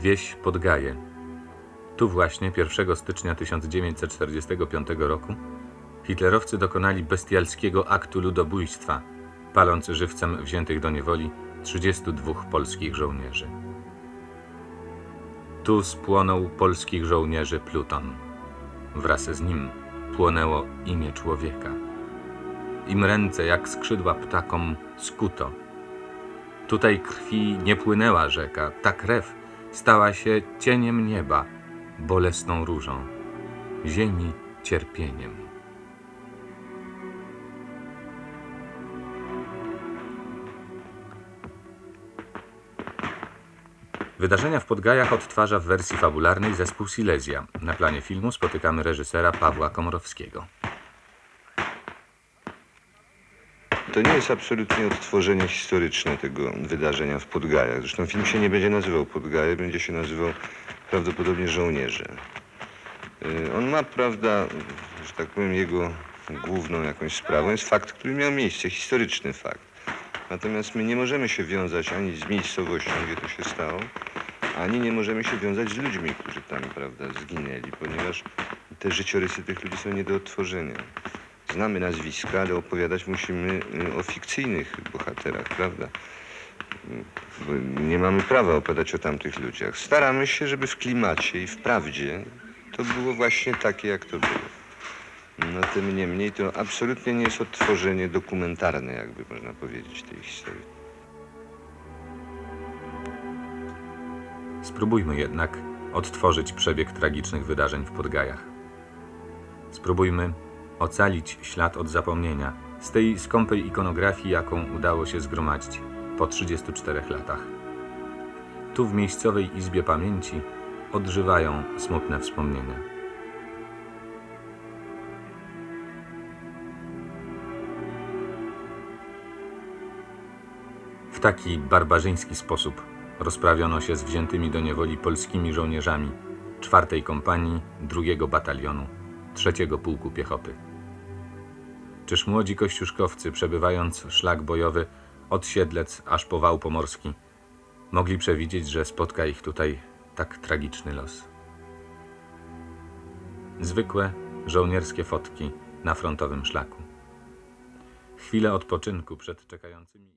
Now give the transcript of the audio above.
Wieś Podgaje. Tu właśnie 1 stycznia 1945 roku hitlerowcy dokonali bestialskiego aktu ludobójstwa, paląc żywcem wziętych do niewoli 32 polskich żołnierzy. Tu spłonął polskich żołnierzy pluton. Wraz z nim płonęło imię człowieka. Im ręce jak skrzydła ptakom skuto. Tutaj krwi nie płynęła rzeka, ta krew stała się cieniem nieba, bolesną różą, ziemi cierpieniem. Wydarzenia w Podgajach odtwarza w wersji fabularnej zespół Silesia. Na planie filmu spotykamy reżysera Pawła Komorowskiego. To nie jest absolutnie odtworzenie historyczne tego wydarzenia w Podgajach. Zresztą film się nie będzie nazywał Podgaje, będzie się nazywał prawdopodobnie Żołnierze. Y, On ma, prawda, że tak powiem, jego główną jakąś sprawą jest fakt, który miał miejsce, historyczny fakt. Natomiast my nie możemy się wiązać ani z miejscowością, gdzie to się stało, ani nie możemy się wiązać z ludźmi, którzy tam, prawda, zginęli, ponieważ te życiorysy tych ludzi są nie do odtworzenia. Znamy nazwiska, ale opowiadać musimy y, o fikcyjnych bohaterach, prawda? Bo nie mamy prawa opowiadać o tamtych ludziach. Staramy się, żeby w klimacie i w prawdzie to było właśnie takie, jak to było. No tym niemniej to absolutnie nie jest odtworzenie dokumentarne, jakby można powiedzieć, tej historii. Spróbujmy jednak odtworzyć przebieg tragicznych wydarzeń w Podgajach. Spróbujmy ocalić ślad od zapomnienia z tej skąpej ikonografii, jaką udało się zgromadzić po 34 latach. Tu w miejscowej Izbie Pamięci odżywają smutne wspomnienia. W taki barbarzyński sposób rozprawiono się z wziętymi do niewoli polskimi żołnierzami czwartej kompanii drugiego batalionu trzeciego pułku piechoty. Czyż młodzi kościuszkowcy, przebywając szlak bojowy od Siedlec aż po Wał Pomorski, mogli przewidzieć, że spotka ich tutaj tak tragiczny los? Zwykłe żołnierskie fotki na frontowym szlaku. Chwile odpoczynku przed czekającymi.